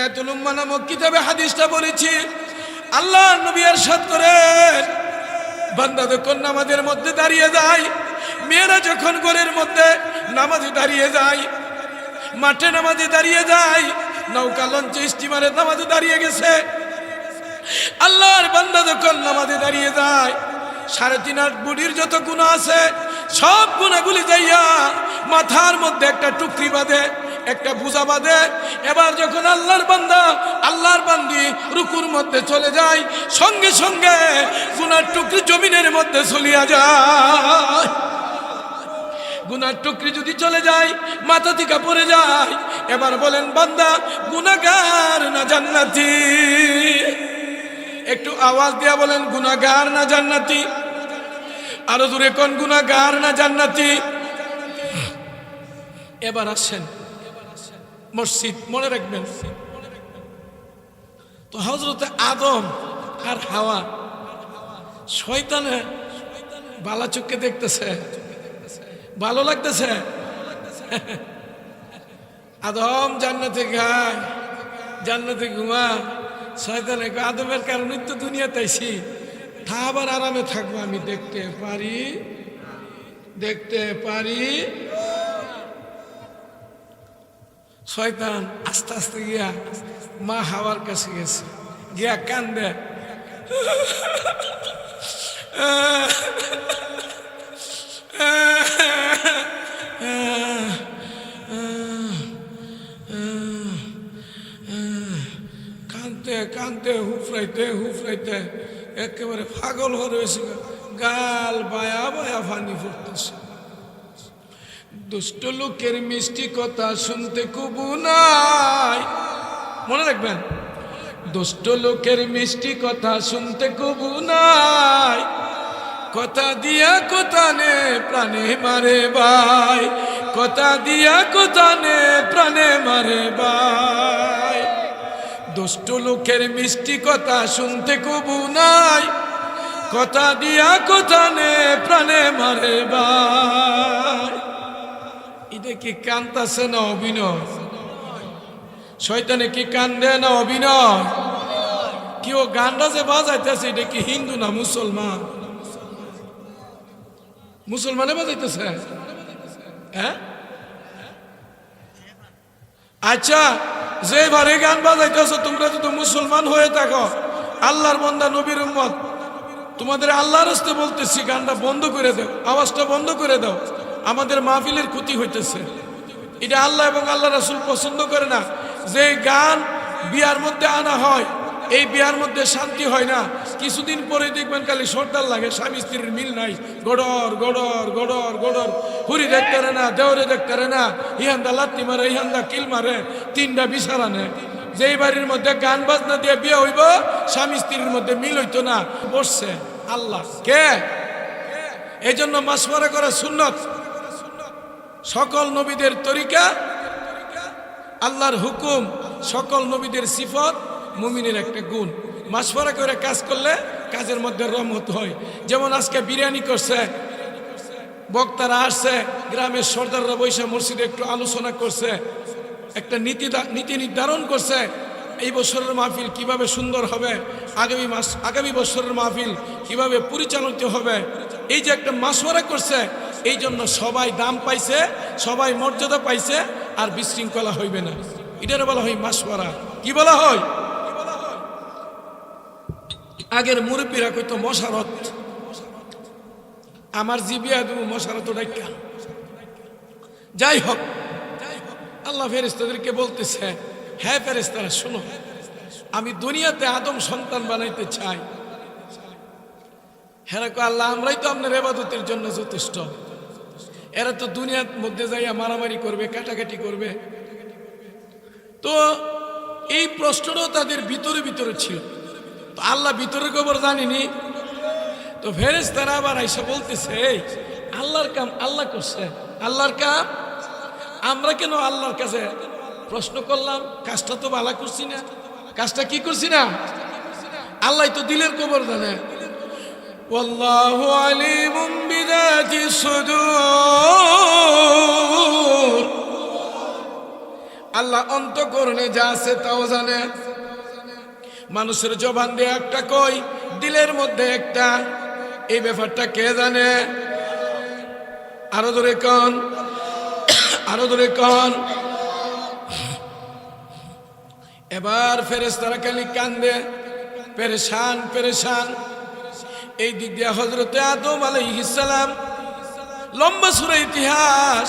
হেদায়তুল উম্মা নামক কিতাবে হাদিসটা বলেছি, আল্লাহ নবী এরশাদ করে বান্দা যখন নামাজের মধ্যে দাঁড়িয়ে যায়, মেয়েরা যখন ঘরের মধ্যে নামাজে দাঁড়িয়ে যায়, মাঠে নামাজে দাঁড়িয়ে যায়, নৌকা লঞ্চে, স্টিমারে নামাজে দাঁড়িয়ে গেছে, আল্লাহর বান্দা যখন নামাজে দাঁড়িয়ে যায়, সাড়ে তিন আট বুড়ির যত গুণা আছে, সব গুণাগুলি যাইয়া মাথার মধ্যে একটা টুকরি বাঁধে একটা বুঝা বাঁধে। এবার যখন আল্লাহর বান্দা, আল্লাহর বান্দি রুকুর মধ্যে চলে যায়, সঙ্গে সঙ্গে গুনার টুকরি জমিনের মধ্যে চলিয়া যায়। গুনার টুকরি যদি চলে যায়, মাথা থেকে পড়ে যায়, এবার বলেন, বান্দা, গুনাগার না জান্নাতি? একটু আওয়াজ দিয়া বলেন, গুনাগার না জান্নাতি? আরও দূরে কোন, গুনাগার না জান্নাতি? এবার আসেন। মসজিদ, মনে রাখবেন। তো হজরতে আদম আর হাওয়া, শয়তানে বালা চোখকে দেখতেছে। ভালো লাগতেছে? আদম জান্নাতে গায়, জান্নাতে ঘুমা শয়তানে আদমের কারণে তো দুনিয়াতে আইছি। তা আবার আরামে থাকব আমি, দেখতে পারি দেখতে পারি। শয়তান আস্তে আস্তে গিয়া মা হাওয়ার কাছে গেছে। গিয়া কান্দে। কানতে কানতে হুফরাইতে হুফরাইতে একেবারে পাগল হয়ে রয়েছে গাল বায়া বায়া ফানি ফুটতেছে। দুষ্ট লোকের মিষ্টি কথা শুনতে কুবু নাই। মনে রাখবেন? দুষ্ট লোকের মিষ্টি কথা শুনতে কুবু নাই। কথা দিয়া কথা নে, প্রাণে মারে ভাই। কথা দিয়া কথা নে, প্রাণে মারে ভাই। দুষ্ট লোকের মিষ্টি কথা শুনতে কবু নাই। কথা দিয়া কথা নে, প্রাণে মারে ভাই। এটা কি কান্তাছে না অভিনয়? শয়তানে কি কান্দে না অভিনয়? কি ও গানটা যে বাজাইতেছে, এটা কি হিন্দু না মুসলমান? মুসলমানে বাজাইতেছে? হ্যাঁ? আচ্ছা যে ভারে গান বাজাইতেছো, তোমরা যদি মুসলমান হয়ে থাকো, আল্লাহর বন্দা নবীর উম্মত, তোমাদের আল্লাহর হস্তে বলতেছি, গানটা বন্ধ করে দাও, আওয়াজটা বন্ধ করে দাও। আমাদের মাহফিলের ক্ষতি হইতেছে। এটা আল্লাহ এবং আল্লাহ রাসুল পছন্দ করে না। যে গান বিয়ার মধ্যে আনা হয়, এই বিয়ার মধ্যে শান্তি হয় না। কিছুদিন পরে দেখবেন খালি সর্দার লাগে, স্বামী স্ত্রীর মিল নাই। গড়র গড়র গড়র গড়র। হুরি দেখতে না, দেওরে দেখতে না। ইহান্দা লাত্তি মারে, ইহান্দা কিল মারে, তিনটা বিচারা নেয় যেই বাড়ির মধ্যে গান বাজনা দিয়ে বিয়ে হইব, স্বামী স্ত্রীর মধ্যে মিল হইতো না। বসছে আল্লাহ। কে? এই জন্য মাসমারা করা সুন্নত। সকল নবীদের তরিকা, আল্লাহর হুকুম, সকল নবীদের সিফত, মুমিনের একটা গুণ। মাসফরা করে কাজ করলে কাজের মধ্যে রহমত হয়। যেমন আজকে বিরিয়ানি করছে, বক্তারা আসছে, গ্রামের সর্দাররা বৈশা মসজিদে একটু আলোচনা করছে, একটা নীতি নীতি নির্ধারণ করছে, এই বছরের মাহফিল কীভাবে সুন্দর হবে, আগামী মাস আগামী বছরের মাহফিল কীভাবে পরিচালিত হবে, এই যে একটা মাসওয়ারা করছে এই জন্য সবাই দাম পাইছে, সবাই মর্যাদা পাইছে, আর বিশৃঙ্খলা হইবে না। এটার বলা হয় মাসওয়ারা কি বলা হয়? আগের মুরব্বীরা কইতো, মশারত, আমার জিবিয়া দেবো, মশারত ডাক্কা যাই হোক, আল্লাহ ফেরেস্তাদেরকে বলতেছে হ্যাঁ ফেরেস্তারা শোনো, আমি দুনিয়াতে আদম সন্তান বানাইতে চাই। হ্যাঁ আল্লাহ, আমরাই তো আপনার এবাদতের জন্য যথেষ্ট। এরা তো দুনিয়ার মধ্যে যাইয়া মারামারি করবে, কাটাকাটি করবে। তো এই প্রশ্নটাও তাদের ভিতরে ভিতরে ছিল। তো আল্লাহ ভিতরের খবর জানিনি। তো ফেরেস তারা আবার আইসা বলতেছে আল্লাহর কাম আল্লাহ করছে। আল্লাহর কাম? আমরা কেন আল্লাহর কাছে প্রশ্ন করলাম, কাজটা তো ভালো করছি না। কাজটা কি করছি না? আল্লাহ তো দিলের খবর জানে। والله عليم بذات الصدور আল্লাহ অন্তকরণে যা আছে তাও জানে মানুষের জবান দিয়ে একটা কই দিলের মধ্যে একটা এই ব্যাপারটা কে জানে আরো ধরে কন আরো ধরে কন এবার ফেরেস্তারা খালি কান্দে পেরেশান পেরেশান এই দিক দিয়ে হজরতে আদম আলাইহিসালাম লম্বা সুরে ইতিহাস,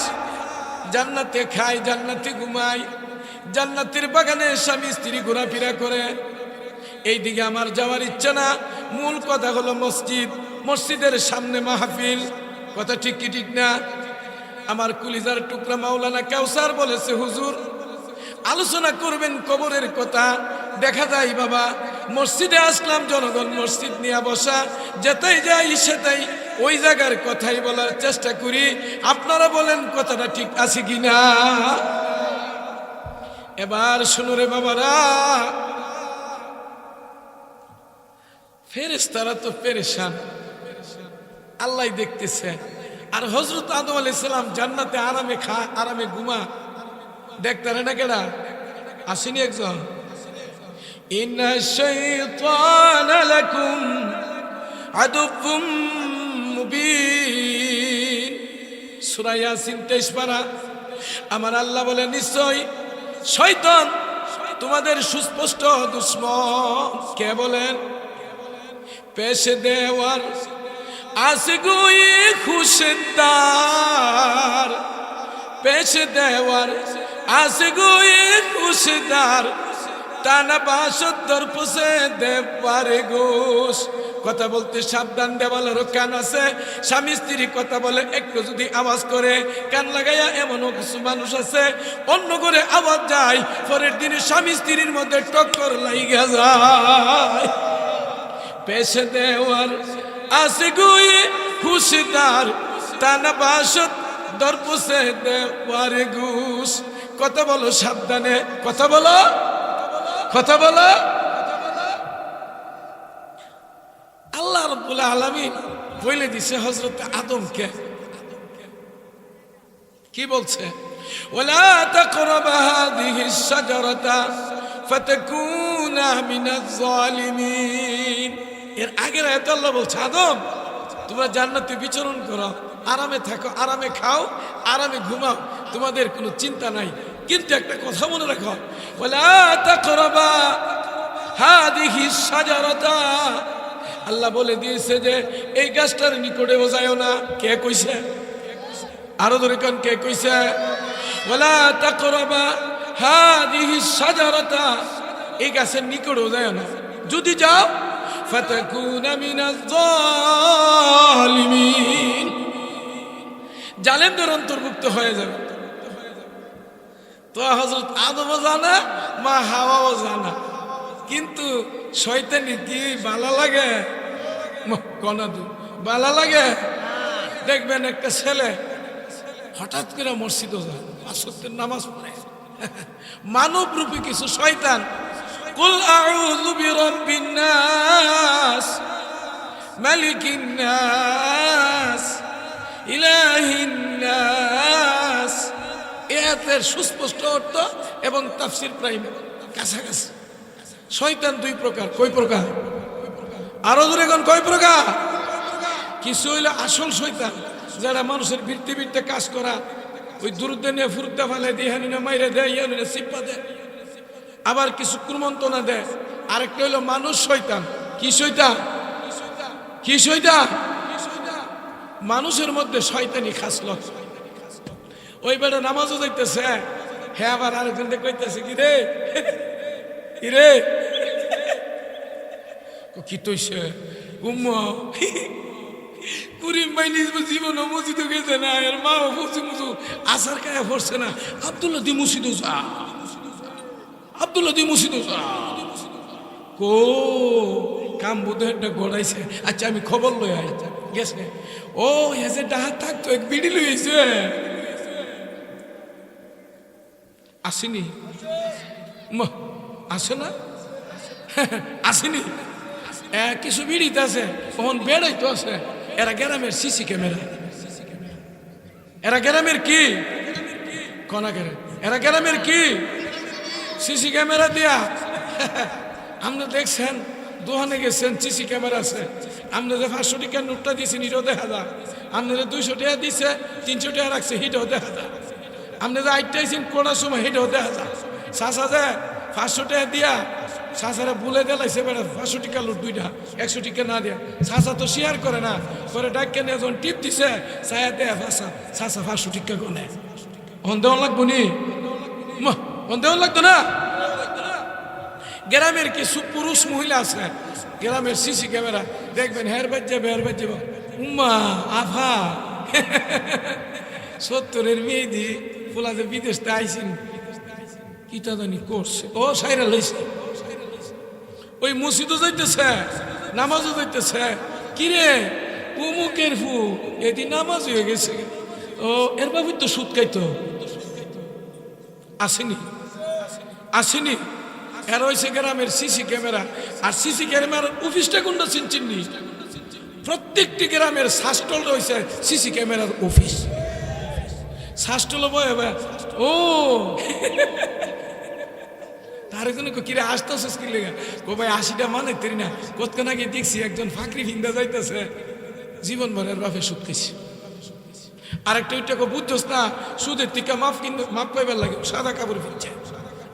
জান্নাতে খায়, জান্নাতে ঘুমায়, জান্নাতের বাগানে স্বামী, স্ত্রী ঘোরাফেরা করে। এই দিকে আমার যাওয়ার ইচ্ছা না। মূল কথা হলো মসজিদ, মসজিদের সামনে মাহফিল। কথা ঠিক কি ঠিক না? আমার কুলিজার টুকরা মাওলানা কাউসার বলেছে, হুজুর, আলোচনা করবেন কবরের কথা, দেখা যায় বাবা মসজিদে আসলাম, জনগণ মসজিদ নিয়ে বসা। যেতেই যাই সেটাই ওই জায়গার কথাই বলার চেষ্টা করি। আপনারা বলেন, কথাটা ঠিক আছে কিনা? এবার শুনো রে বাবারা। ফেরেস্তারা তো পেরেশান। আল্লাহ দেখতেছে। আর হজরত আদম আলাইসালাম জান্নাতে আরামে খা, আরামে ঘুমা। দেখতারে না কেডা? আসেনি একজন। ইন্না শাইতান লাকুম আদুব্বুম মুবিন সূরা ইয়াসিন 23 আমার আল্লাহ বলে, নিশ্চয় শয়তান তোমাদের সুস্পষ্ট দুশ্মন। কে বলেন? পেশে দেওয়ার আসগুই খুশদার। পেশে দেওয়ার আসগুই খুশদার। টানা বাসত্তর পুষে দেবারে ঘোষ। কথা বলতে সাবধান দেওয়ালেরও কান আছে। স্বামী স্ত্রী কথা বলে, একটু যদি আওয়াজ করে, কান লাগাইয়া এমনও কিছু মানুষ আছে। অন্য করে আওয়াজ যায়, পরের দিনে স্বামী স্ত্রীর মধ্যে টক্কর লাইগা যায়। পেশে দেওয়ার আসে গুই খুশিদার, টানা বাসত দরপুসে দেওয়ার ঘুষ। কথা বলো সাবধানে, কথা বলো। কথা বলো। আল্লাহ রব্বুল আলামিন বলে দিছে হজরত আদমকে। কি বলছে? এর আগের আদম, তোমরা বিচরণ করো, আরামে থাকো, আরামে খাও, আরামে ঘুমাও, তোমাদের কোনো চিন্তা নাই। কিন্তু একটা কথা মনে রাখো। আল্লাহ বলে দিয়েছে যে, এই গাছটার নিকটেও যায় না। কে কইছে? আরও ধরে কোন, কে কইছে? ওলা তাকরাবা হাদিহি শাজারাতা এই গাছের নিকটেও যায় না। যদি যাও জালেমদের অন্তর্ভুক্ত হয়ে যাবে। তো হজরত আদমও জানা, মা হাওয়াও জানা। কিন্তু শয়তানি কি বালা লাগে? কনাদু বালা লাগে? দেখবেন একটা ছেলে হঠাৎ করে মসজিদও যায় আসতের নামাজ পড়ে। মানব রূপী কিছু শয়তান, কুল আউযু বিরাব্বিন নাস, মালিকিন নাস, ইলাহিন নাস। এতের সুস্পষ্ট অর্থ এবং তাফসির প্রাইম কাছাকাছি। শয়তান দুই প্রকার। কই প্রকার? আরও দূরে কোন, কয় প্রকার? কিছু হইলে আসল শৈতান যারা মানুষের বৃত্তি বৃত্তে কাজ করা, ওই দুরুদ্দে নিয়ে ফুরুদ্দা ফালে দিয়ে হানি মাইরে দেয় ইয়ানি সিপ্পা দেয়। আবার কিছু কুমন্তনা দেয়। আরেকটা হইল মানুষ শৈতান কি শয়তান? কি শয়তান? মানুষের মধ্যে শয়তানি খাস খাসল ওই বেটা নামাজও যাইতেছে হ্যাঁ? আবার আরেকজন কইতেছে, কি রে? কি রে? কি তৈছে? উম্ম, কুরিম ভাই গেছে না মা না। কো, কাম একটা গড়াইছে আচ্ছা আমি খবর লই গেছে? ও হেসে ডাহাত থাকতো, এক বিড়ি লইছে আসেনি। আসে না? আসেনি। কিছু বিড়িতে আছে। তখন বেড়াই তো আছে। এরা গ্রামের সিসি ক্যামেরা। এরা গ্রামের কি? কনা গ্রাম? এরা গ্রামের কি? সিসি ক্যামেরা দিয়া। আপনি দেখছেন? দোকানে গেছেন, সিসি ক্যামেরা আছে। আপনি যে পাঁচশো টাকার নোটটা দিয়েছেন, এটাও দেখা যায়। আপনি যে দুইশো টাকা দিছে তিনশো টাকা রাখছে, সেটাও দেখা যায়। আপনি যে আইটাইছেন কোনার সময় সেটাও দেখা যায় চাষা যে পাঁচশো টাকা দিয়া চাষারা ভুলে দিলাইছে বেড়া পাঁচশো টাকা লোট দুইটা, একশো টাকা না দিয়া। চাষা তো শেয়ার করে না, পরে ডাক্কে নিয়ে টিপ দিছে চায়া দেয়া ভাষা চাষা পাঁচশো টাকা গনে। অন্ধেও লাগবো নি? অন্ধেও লাগতো না? গ্রামের কিছু পুরুষ মহিলা আছে, গ্রামের সিসি ক্যামেরা, দেখবেন হের বাজ্যা বের বাজ্যা উম্মা, আফা। সত্তরের মেয়েদি ফুলা যে বিদেশ আইসিন কিটা জানি করছে। ও, সাইরা লইছে। ওই মসজিদও যাইতেছে, নামাজও যাইতেছে। কিরে উমুকের ফু এদিন নামাজ হয়ে গেছে। ও, এর বাবু তো সুদ খাইতো। আসেনি। আসেনি। এর হয়েছে গ্রামের সিসি ক্যামেরা। আর সিসি ক্যামেরার অফিসটা কোনটা চিনচিনি প্রত্যেকটি গ্রামের শাস্টল রয়েছে সিসি ক্যামেরার অফিস। শাস্টল বয়ে বয়ে, ও। তার জন্য কিরে আসতেছিস কি লেগে? কো ভাই আশিটা মানে তেরি না। কতক্ষণ আগে দেখছি একজন ফাঁকরি ভিন্দা যাইতেছে। জীবন ভরের বাপে সুদ খাইছে। আরেকটা ওইটা কো বুঝছস না সুদের টিকা মাফ কিন্তু মাফ পাইবার লাগে সাদা কাপড় ফিরছে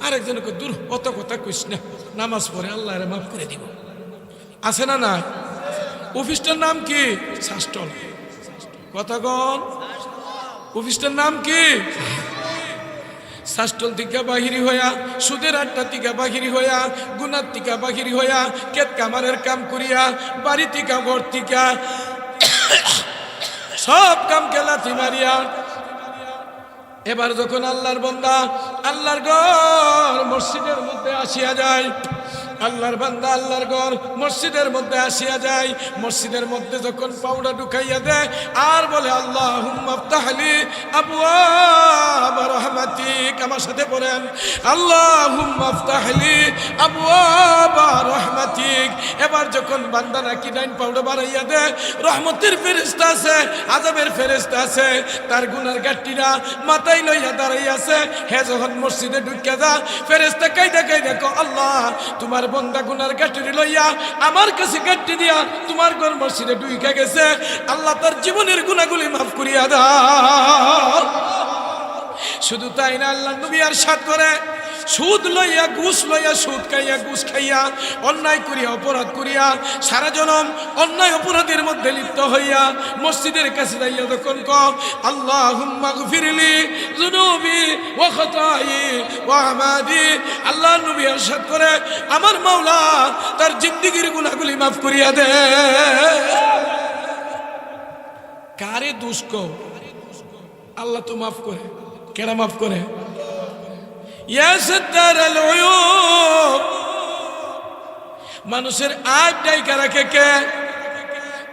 আরেকজন কো দূর অত কথা কইস না নামাজ পড়ে আল্লাহ মাফ করে দিব। আছে না না অফিসটার নাম কি? শাস্টল কথাগণ অফিসটার নাম কি? শাস্টল টিকা বাহিরি হইয়া, সুদের আড্ডা টিকা বাহিরি হইয়া গুনার টিকা বাহিরি হইয়া, কেত কামারের কাম করিয়া, বাড়ি টিকা ঘর টিকা সব কাম কেলাতি মারিয়া। এবার যখন আল্লাহর বন্দা আল্লাহর ঘর মসজিদের মধ্যে আসিয়া যায় আল্লাহর বান্দা আল্লাহর ঘর মসজিদের মধ্যে আসিয়া যায়, মসজিদের মধ্যে যখন পাউডা ঢুকাইয়া দেয়, আর বলে আল্লাহ হুম্মাফতাহলি আবু রহমাতিক আমার সাথে বলেন আল্লাহ হুম্মাফতাহলি আবু রহমাতিক এবার যখন বান্দা নাকি ডাইন পাউডা বাড়াইয়া দেয়, রহমতের ফেরেস্তা আছে আজাবের ফেরেস্তা আছে তার গুনার গাঠটিরা মাথায় লইয়া দাঁড়াইয়া আছে, হে যখন মসজিদে ঢুকিয়া যা ফেরেস্তা কাইদা কাইদা কো আল্লাহ, তোমার বন্দা গুনার গাঠটি লইয়া আমার কাছে গাঠি দিয়া তোমার ঘর মসজিদে ডুইকা গেছে, আল্লাহ তার জীবনের গুণাগুলি মাফ করিয়া দাও। শুধু তাই না আল্লাহ নবী আর সাত করে, সুদ লইয়া, ঘুষ লইয়া, সুদ খাইয়া, ঘুষ খাইয়া, অন্যায় করিয়া, অপরাধ করিয়া, সারা জনম অন্যায় অপরাধের মধ্যে লিপ্ত হইয়া মসজিদের কাছে যাইয়া তখন ক আল্লাহ গুফিরলি জুনুবি ও খতাই ও আমাদি, আল্লাহ নবী আরশাদ করে, আমার মাওলা তার জিন্দিগির গুনাহগুলি মাফ করিয়া দে। কারে দুষ্ক আল্লাহ তো মাফ করে। কেরা মাফ করে? মানুষের আগ ডাইকা রাখে কে?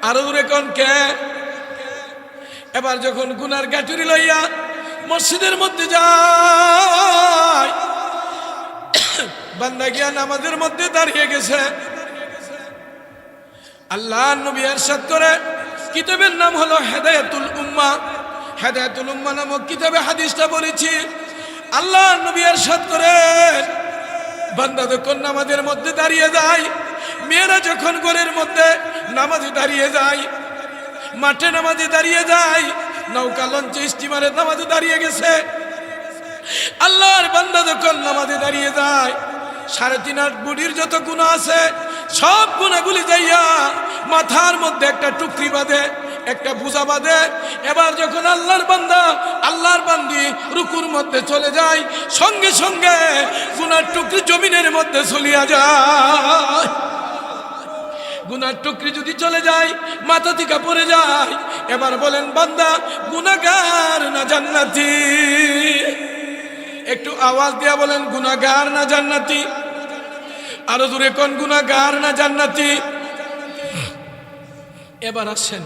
আরও দূরে কোন কে? এবার যখন গুনার গাটুরি লইয়া মসজিদের মধ্যে যায়, বান্দা গিয়া নামাজের মধ্যে দাঁড়িয়ে গেছে। আল্লাহ নবী এরশাদ করে কিতাবের নাম হলো হেদায়াতুল উম্মা। হেদায়াতুল উম্মা নামক কিতাবে, হাদিসটা বলেছি। আল্লাহ নবী এরশাদ করে, বান্দা যখন নামাজের মধ্যে দাঁড়িয়ে যায়, মেয়েরা যখন ঘরের মধ্যে নামাজে দাঁড়িয়ে যায়, মাঠে নামাজে দাঁড়িয়ে যায়, নৌকা, লঞ্চে, স্টিমারে নামাজে দাঁড়িয়ে গেছে। আল্লাহর বান্দা যখন নামাজে দাঁড়িয়ে যায়, সাড়ে তিন আট বুড়ির যত গুণা আছে, সব গুণাগুলি যাইয়া মাথার মধ্যে একটা টুকরি বাঁধে। একটা বুঝা বাঁধে। এবার যখন আল্লাহর বান্দা, আল্লাহর বান্দি রুকুর মধ্যে চলে যায়, সঙ্গে সঙ্গে গুনার টুকরি জমিনের মধ্যে চলিয়া যায়। গুনার টুকরি যদি চলে যায়, মাথা থেকে পড়ে যায়, এবার বলেন, বান্দা, গুনাগার না জান্নাতি? একটু আওয়াজ দিয়া বলেন, গুনাগার না জান্নাতি? আরও দূরে কোন, গুনাগার না জান্নাতি? এবার আসেন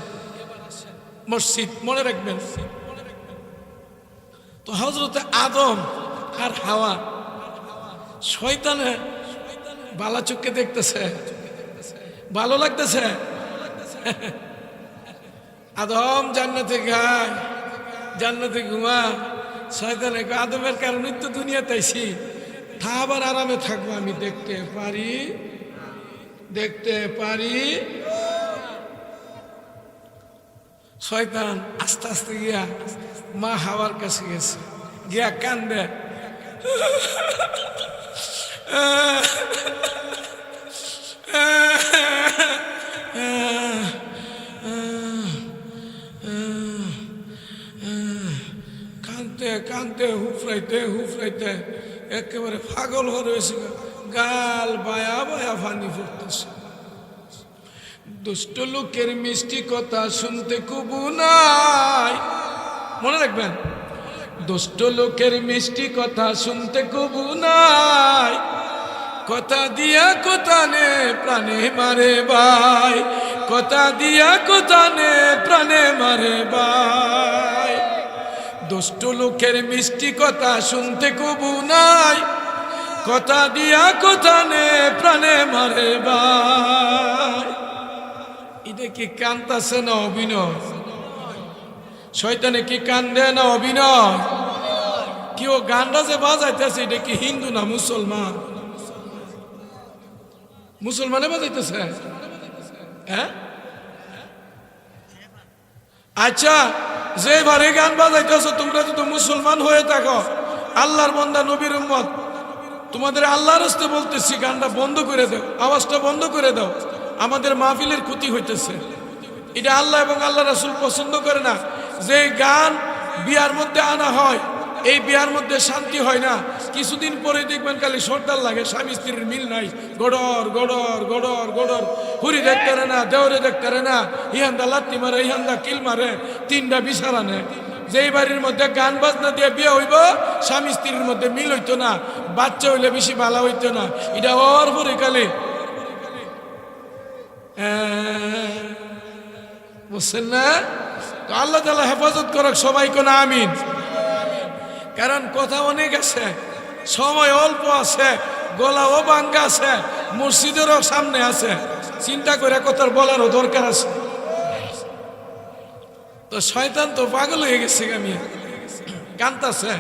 মসজিদ, মনে রাখবেন। তো হজরতে আদম আর হাওয়া, শয়তানে বালা চোখকে দেখতেছে। ভালো লাগতেছে? আদম জান্নাতে গায়, জান্নাতে ঘুমা। শয়তানে আদমের কারণে তো দুনিয়াতে আইছি। তা আবার আরামে থাকব আমি, দেখতে পারি দেখতে পারি। শয়তান আস্তে আস্তে গিয়া মা হাওয়ার কাছে গেছে। গিয়া কান্দে। কানতে কানতে হুফরাইতে হুফরাইতে একেবারে পাগল হয়ে রয়েছে গাল বায়া বায়া ফানি ফুটতেছে দুষ্ট লোকের মিষ্টি কথা শুনতে কুবু নাই। মনে রাখবেন? দুষ্ট লোকের মিষ্টি কথা শুনতে কুবু নাই। কথা দিয়া কথা নে, প্রাণে মারে ভাই। কথা দিয়া কথা নে, প্রাণে মারে ভাই। দুষ্ট লোকের মিষ্টি কথা শুনতে কবু নাই। কথা দিয়া কথা নে, প্রাণে মারে ভাই। এটা কি কান্তাছে না অভিনয়? শয়তানে কি কান্দে না অভিনয়? কি ও গানটা যে বাজাইতেছে, এটা কি হিন্দু না মুসলমান? মুসলমানে বাজাইতেছে? হ্যাঁ? আচ্ছা যে বারে গান বাজাইতেছো, তোমরা যদি মুসলমান হয়ে থাকো, আল্লাহর বন্দা নবীর উম্মত, তোমাদের আল্লাহর বলতেছি, গানটা বন্ধ করে দাও, আওয়াজটা বন্ধ করে দাও। আমাদের মাহফিলের ক্ষতি হইতেছে। এটা আল্লাহ এবং আল্লাহ রাসুল পছন্দ করে না। যে গান বিয়ার মধ্যে আনা হয়, এই বিয়ার মধ্যে শান্তি হয় না। কিছুদিন পরে দেখবেন খালি সর্দার লাগে, স্বামী স্ত্রীর মিল নাই। গড়র গড়র গড়র গড়র। হুরি দেখতে না, দেওরে দেখতে না। ইহান্দা লাত্তি মারে, ইহান্দা কিল মারে, তিনটা বিছারা নেয় যেই বাড়ির মধ্যে গান বাজনা দিয়ে বিয়ে হইব, স্বামী স্ত্রীর মধ্যে মিল হইতো না। বাচ্চা হইলে বেশি ভালো হইতো না। এটা ওর পরে কালে বুঝছেন না? তো আল্লাহ তালা হেফাজত করক সবাই কোন আমিন। কারণ কথা অনেক আছে, সময় অল্প আছে, গলাও বাঙ্গা আছে, মসজিদেরও সামনে আছে। চিন্তা করে কথার বলারও দরকার আছে। তো শয়তান তো পাগল হয়ে গেছে আমি কান্তাছে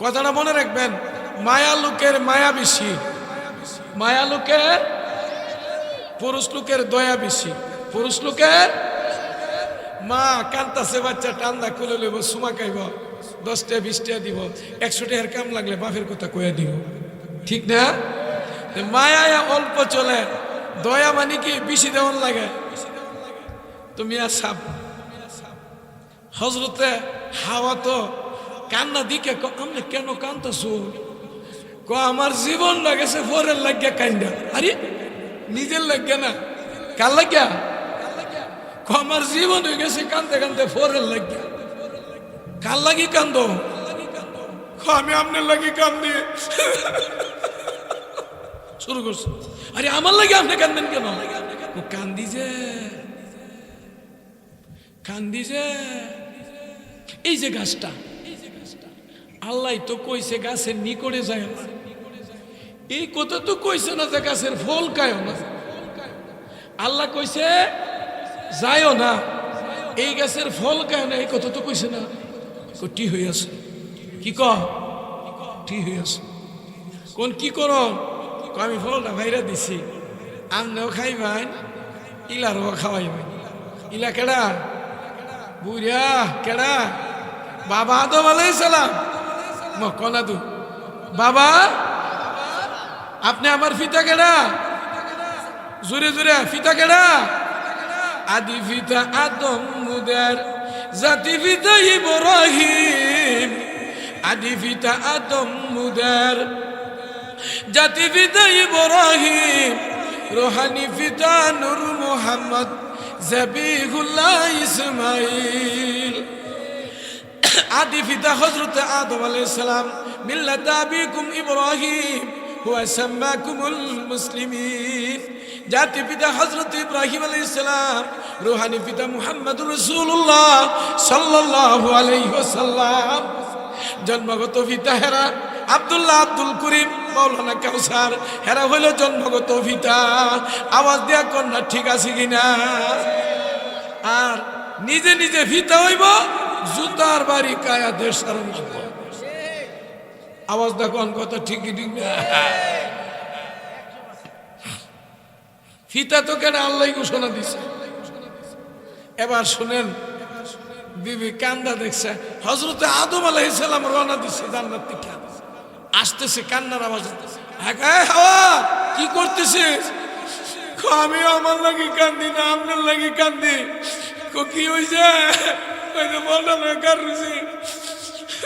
কথাটা মনে রাখবেন, মায়া লোকের মায়া বেশি মায়া লোকের পুরুষ লোকের দয়া বেশি। পুরুষ লোকের মা কান্তাছে বাচ্চা টান্দা খুলে লইব, সুমা খাইব দশটা বিশটা দিব, একশো টাকার কাম লাগলে বাপের কথা কয়ে দিব। ঠিক না? মায়া অল্প চলে, দয়া মানে কি বেশি দেওয়ান লাগে? তুমি আর সাপ। হজরতে হাওয়া তো কান্না দিকে আমরা কেন কান্দছো? ক, আমার জীবন লাগেছে ফরের লাগিয়া কান্দা। আরে নিজের লাগে না। কার লাগিয়া আমার জীবন হয়ে গেছে কান্দতে কান্দতে, ফরের লাগিয়া কার লাগি কান্দ? আমি আপনার লাগি কান্দি। শুরু করছ। আরে, আমার লাগে আপনি কান্দেন কেন? কান্দি যে। কান্দি যে। এই যে গাছটা। আল্লাহ তো কইছে, গাছের নিকটে যায় না। এই কথা তো কইছে না যে গাছের ফল খায় না। আল্লাহ কইছে, যায়ও না। এই গাছের ফল খায় না, এই কথা তো কইছে না। টি হয়ে আছে কি ক হয়ে আছে কোন, কি কর? আমি ফলটা ভাইরা দিছি। আমনেও খাইবাই, ইলারও খাওয়াইবাই। ইলা কেডা? বুড়িয়া কেডা? বাবা আদম আলাই সালাম। মকনাদু বাবা আপনি আমার ফিতা কেডা? জোরে জোরে, ফিতা কেডা? আদি ফিতা আদম মুদার, জাতি ফিতা ইব্রাহিম। আদি ফিতা আদম মুদার, জাতি ফিতা ইব্রাহিম। রোহানি ফিতা নূর মোহাম্মদ, জবিহুল্লাহ ইসমাইল আদি ফিতা হজরত আদম আলাইহিস সালাম, মিল্লাত আবিকুম ইব্রাহিম। হুয়া সাম্মাকুমুল মুসলিমিন। জাতি পিতা হজরত ইব্রাহিম আলাইহিস সালাম, রূহানি পিতা মুহাম্মদুর রাসূলুল্লাহ সাল্লাল্লাহু আলাইহি ওয়াসাল্লাম। জন্মগত পিতা হেরা আব্দুল্লাহ আব্দুল করিম মৌলানা কাউসার, হেরা হইল জন্মগত পিতা। আওয়াজ দেয়া কন্যা, ঠিক আছে কিনা? আর নিজে নিজে ফিতা হইব, জুতার বাড়ি কায়া দেশ সারণ আওয়াজ দেখো অন কথা ঠিকই ঠিক। ফিতা তো কেন আল্লাহ ঘোষণা দিছে? এবার শুনেন বিবি কান্দা দেখছে। হজরতে আদম আলাইসালাম রওনা দিছে জান্নাত থেকে। আসতেছে কান্নার আওয়াজ। হাওয়া কি করতেছিস? আমি আমার লাগি কান্দি না আপনার লাগি কান্দি। কো, হয়েছে লয়ে কারুছি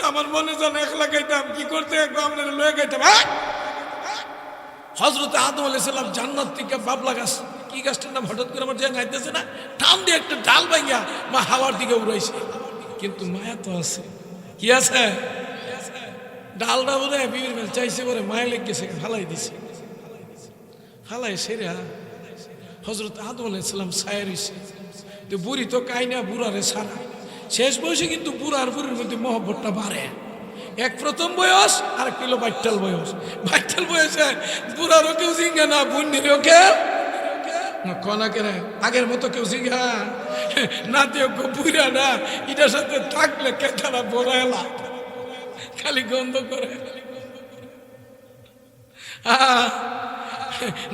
আমার মনে জানে একলা খাইতাম কি করতে আপনার লয়ে খাইতাম হ্যাঁ? হজরত আদম আলাইসাল্লাম জান্নাত থেকে বাবলা গাছ, কি গাছটার নাম হঠাৎ করে আমার যে যাইতেছে না? টান দিয়ে একটা ডাল ভাঙিয়া মা হাওয়ার দিকে উড়াইছে। কিন্তু মায়া তো আছে। কি আছে? ডালটা বলে বিবির মেল চাইছে বলে মায়া লেগে গেছে, ফালাই দিছে। ফালাই সেরা হজরত আদম আলাইসাল্লাম ছায়া রইছে। তো বুড়ি তো কাইনা বুড়ারে সারা শেষ বয়সে কিন্তু বুড়ার বুড়ির মধ্যে মহব্বতটা বাড়ে। এক প্রথম বয়স আর এক কিলো বাইটাল বয়স। বাইটাল বয়সে বুড়ারও কেউ জিঙ্গে না, বুন্নিরও কেউ না কনা কেনে আগের মতো কেউ জিঙ্গা না। দেও বুড়া না, এটার সাথে থাকলে কেতারা বড় এলা খালি গন্ধ করে।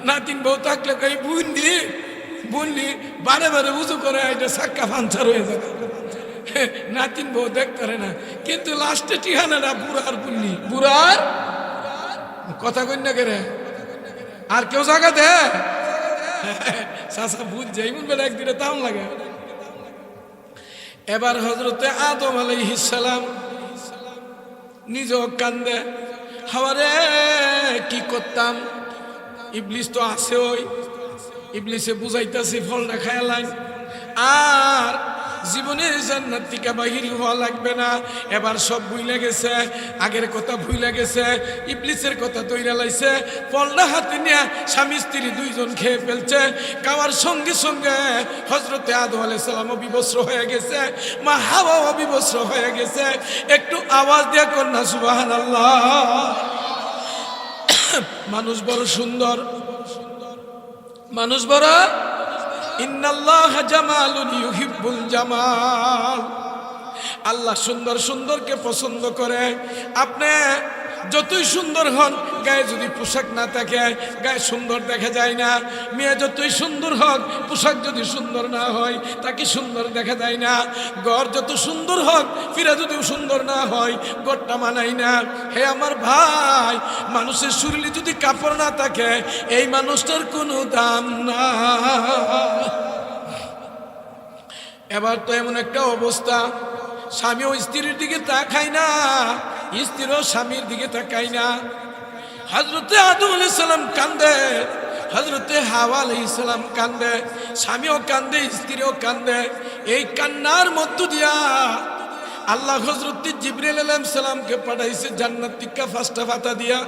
নাতিন বউ থাকলে কই বুন্দি বুনলি বারে বারে উজু করে এটা সাক্কা পাঞ্চার হয়ে যাবে। নাতিন বউ দেখতে না। কিন্তু লাস্টে ঠিকানাটা বুড়ার বুনলি বুড়ার কথা কন্যা করে। আর কেউ জায়গা দে। চাষা বুঝ যাই বেলা একদিনে দাম লাগে। এবার হজরতে আদম আলাইহিসালাম নিজ কান্দে। হাওয়ারে, কি করতাম? ইবলিস তো আছে ওই ইবলিসে বুঝাইতেছি ফলটা খায়ালাম আর জীবনের জান্নাত থেকে বাহির হওয়া লাগবে না। এবার সব ভুইলে গেছে, আগের কথা ভুইলে গেছে, ইবলিসের কথা তৈরি লাইছে। ফলটা হাতে নিয়ে স্বামী স্ত্রী দুইজন খেয়ে ফেলছে। খাওয়ার সঙ্গে সঙ্গে হজরতে আদম আলাই সালাম বিবস্র হয়ে গেছে। মা হাওয়া বিবস্র হয়ে গেছে। একটু আওয়াজ দিয়ে কন্যা সুবাহান মানুষ বড় সুন্দর। মানুষ বড় আল্লাহ সুন্দর সুন্দরকে পছন্দ করে। আপনি যতই সুন্দর হন, গায়ে যদি পোশাক না থাকে, গায়ে সুন্দর দেখা যায় না। মেয়ে যতই সুন্দর হোক, পোশাক যদি সুন্দর না হয়, তাকে সুন্দর দেখা যায় না। ঘর যত সুন্দর হোক, ফিরা যদি সুন্দর না হয়, ঘরটা মানাই না। হে আমার ভাই, মানুষের শরীরে যদি কাপড় না থাকে, এই মানুষটার কোনো দাম না। এবার তো এমন একটা অবস্থা, স্বামীও স্ত্রীর দিকে তাকায় না। স্ত্রীও স্বামীর দিকে তাকায় না। হজরতে আদম আলাই সালাম কান্দে হজরতে হাওয়া আলাই সালাম কান্দে, স্বামীও কান্দে, স্ত্রীও কান্দে। এই কান্নার মধ্য দিয়া আল্লাহ হজরত জিবরিল আলাইহিস সালামকে পাঠাইছে জান্নাত ফাস্টা ভাতা দিয়া।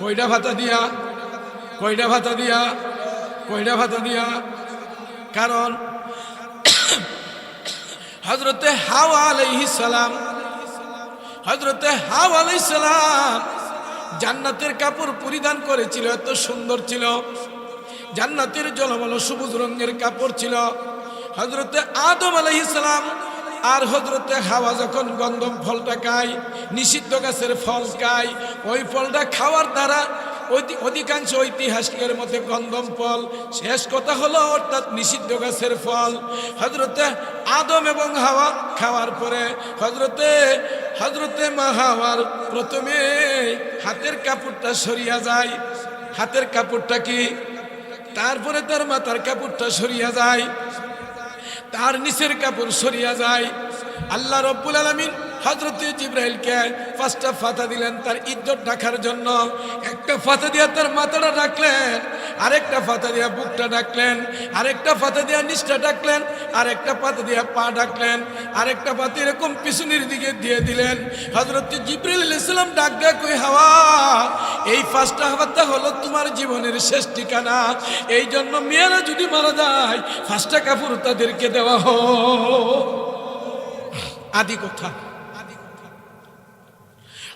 কয়টা ভাতা দিয়া? কয়টা ভাতা দিয়া? কয়টা ভাতা দিয়া? কারণ হজরতে হাওয়া আলাইহিস সালাম হজরতে হাও আলাইসালাম সালাম জান্নাতের কাপড় পরিধান করেছিল, এত সুন্দর ছিল। জান্নাতের জলমল সবুজ রঙের কাপড় ছিল। হজরতে আদম আলাইসালাম সালাম আর হজরতে হাওয়া যখন গন্ধম ফলটা খায়, নিষিদ্ধ গাছের ফল খায়, ওই ফলটা খাওয়ার দ্বারা অধিকাংশ ঐতিহাসিকের মতে গন্ধম ফল। শেষ কথা হলো অর্থাৎ নিষিদ্ধ গাছের ফল। হজরতে আদম এবং হাওয়া খাওয়ার পরে হজরতে হজরতে মা হাওয়ার প্রথমে হাতের কাপড়টা সরিয়া যায়। হাতের কাপড়টা কি? তারপরে তার মাথার কাপড়টা সরিয়া যায়। তার নিচের কাপড় সরিয়া যায়। আল্লাহ রব্বুল আলমিন হজরত জিব্রাইলকে পাঁচটা ফাতা দিলেন তার ইজ্জত ঢাকার জন্য। একটা ফাতা দিয়া তার মাথাটা ডাকলেন আরেকটা ফাতা দিয়া বুকটা ডাকলেন আরেকটা ফাতা দিয়া নিচটা ডাকলেন আরেকটা পাতা দিয়া পা ডাকলেন আরেকটা পাতা এরকম পিছনের দিকে দিয়ে দিলেন। হজরত জিব্রাইল ইসলাম ডাক ডাক কই, হাওয়া, এই পাঁচটা হাওয়াটা হলো তোমার জীবনের শেষ ঠিকানা। এই জন্য মেয়েরা যদি মারা যায়, পাঁচটা কাপড় তাদেরকে দেওয়া হোক। আদি কথা।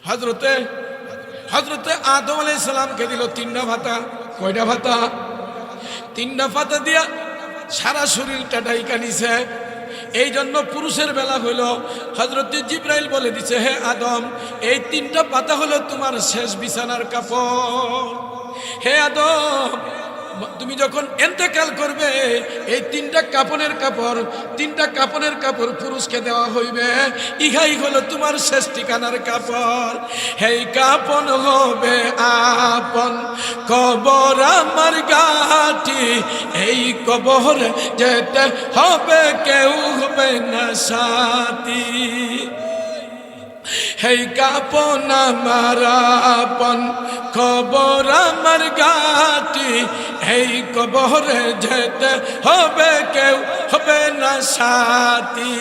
হজরতে হজরতে আদম আলাই সালামকে দিল তিনটা ভাতা। কয়টা ভাতা? তিনটা ভাতা দিয়া সারা শরীরটা ডাইকা নিছে। এই জন্য পুরুষের বেলা হইল। হজরত জিব্রাইল বলে দিছে, হে আদম, এই তিনটা পাতা হলো তোমার শেষ বিছানার কাপড়। হে আদম তুমি যখন এন্তেকাল করবে, এই তিনটা কাপনের কাপড়, তিনটা কাপনের কাপড় পুরুষকে দেওয়া হইবে। ইহাই হলো তোমার শেষ ঠিকানার কাপড়। হেই কাপন হবে আপন, কবর আমার গাটি। এই কবর যেতে হবে কেউ হবে না সাথী। হেই কাপন আমার আপন, খবর আমার গাটি। এই কবরে যেতে হবে কেউ, হবে না সাথী।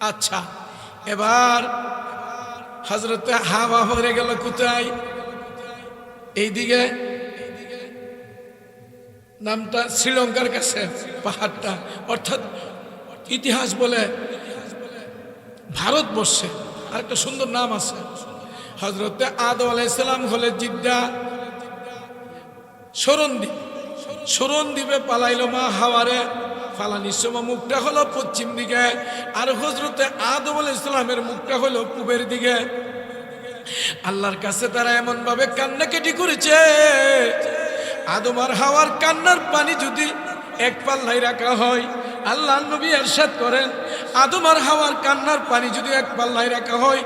আচ্ছা এবার হজরতে হাওয়া হয়ে গেল কোথায়? এইদিকে। নামটা শ্রীলঙ্কার কাছে, পাহাড়টা। অর্থাৎ ইতিহাস বলে ভারতবর্ষে আর একটা সুন্দর নাম আছে। হজরতে আদম আলাইসালাম হলে জিদ্দা সরণদ্বীপ সরণদ্বীপে পালাইল মা হাওয়ারে। ফালানির সময় মুখটা হলো পশ্চিম দিকে, আর হজরতে আদম আলাহ ইসলামের মুখটা হলো পূবের দিকে। আল্লাহর কাছে তারা এমন ভাবে কান্নাকাটি করেছে, আদম আর হাওয়ার কান্নার পানি যদি এক পাল্লাই রাখা হয় আল্লাহ নবী এরশাদ করেন, আদম আর হাওয়ার কান্নার পানি যদি এক পাল্লাই রাখা হয়,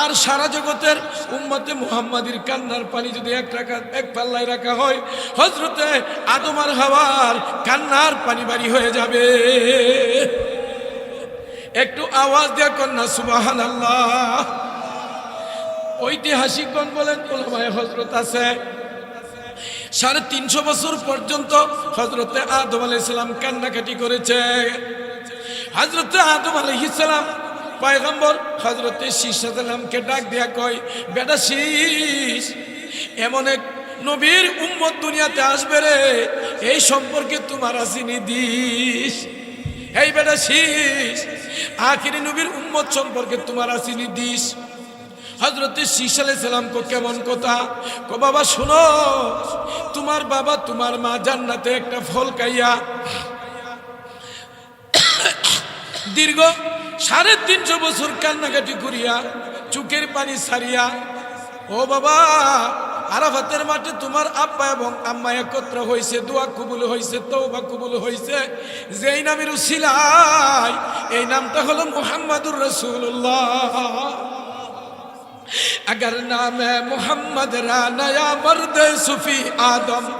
আর সারা জগতের উম্মতে মুহাম্মাদির কান্নার পানি যদি এক রাখা, এক পাল্লাই রাখা হয় হজরতে আদম আর হাওয়ার কান্নার পানি বাড়ি হয়ে যাবে। একটু আওয়াজ দেওয়া কন্যা সুবাহান আল্লাহ ঐতিহাসিকগণ বলেন, ওলামায় হজরত আছে। সাড়ে তিনশো বছর পর্যন্ত হজরতে আদম আলাইসালাম কান্নাকাটি করেছে। হজরতে আদম আলাইসালাম পয়গম্বর হজরতে শীষালামকে ডাক দিয়া কয়, বেটা শীষ এমন এক নবীর উম্মত দুনিয়াতে আসবে রে, এই সম্পর্কে তোমার আসিনি দিস এই বেটা শীষ আখিরি নবীর উম্মত সম্পর্কে তোমার আসিনি দিস হজরতে শীষ সালাম কো কেমন কথা? কো, বাবা, শোনো। তোমার বাবা তোমার মা জান্নাতে একটা ফল খাইয়া দীর্ঘ সাড়ে তিনশো বছর কান্নাকাটি করিয়া চুকের পানি সারিয়া ও বাবা, আরাফাতের মাঠে তোমার আব্বা এবং আম্মা একত্র হয়েছে দোয়া কবুল হয়েছে তৌবা কবুল হয়েছে যেই নামের উসিলাই এই নামটা হলো মোহাম্মদুর রসুল্লাহ اگر نام ہے محمد رانا یا مرد صفی آدم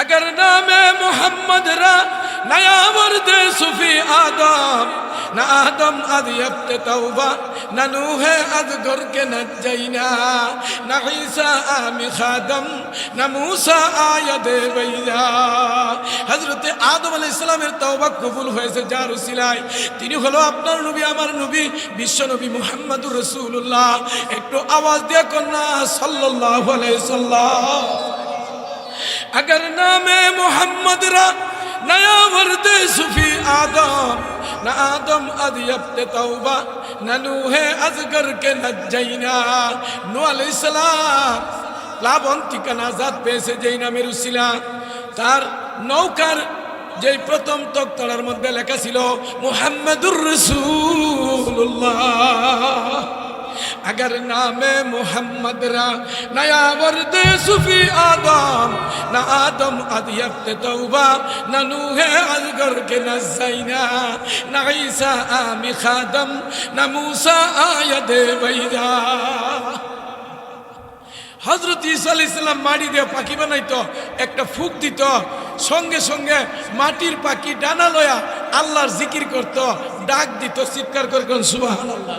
اگر نام ہے محمد را نیا مرد صفی آدم না আদম আজ তৌবা তাওবা, না নূহে আদ গরকে নজ্জাইনা না ঈসা আমি খাদম, না মূসা আয়াদে বাইয়া হযরতে আদম আলাইহিস সালামের তাওবা কবুল হয়েছে যার উসিলায়। তিনি হলো আপনার নবী, আমার নবী, বিশ্ব নবী মুহাম্মদুর রাসূলুল্লাহ। একটু আওয়াজ দিয়ে কন্যা সাল্লাল্লাহু আলাইহি সাল্লাম। اگر নামে محمد را ভরতে সুফি আদম। না আদম আজ ইয়াবতে তওবা না নূহে আজগরকে নজ্জাইনা নূহ আলাইহিস সালাম প্লাবন ঠিকানা আজাদ পেয়েছে যেই নামের উসিলা তার নৌকার যে প্রথম তক্তার মধ্যে লেখা ছিল মুহাম্মাদুর রসুল্লাহ اگر نام محمد را نیا ورد صفی آدم نہ آدم از یفت توبہ نہ نوح از گرگ نہ زینہ نہ عیسیٰ آمی خادم نہ موسیٰ آید ویدہ হজরত ইসা আলি ইসলাম মাটি দিয়ে পাখি বানাইতো একটা ফুক দিত সঙ্গে সঙ্গে মাটির পাখি ডানা লয়া আল্লাহর জিকির করত ডাক দিত চিৎকার করে কোন সুবাহ আল্লাহ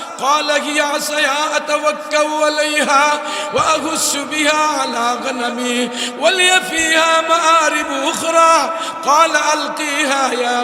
قال هي عصاي أتوكل عليها وأهش بها على غنمي ولي فيها مآرب أخرى قال ألقيها يا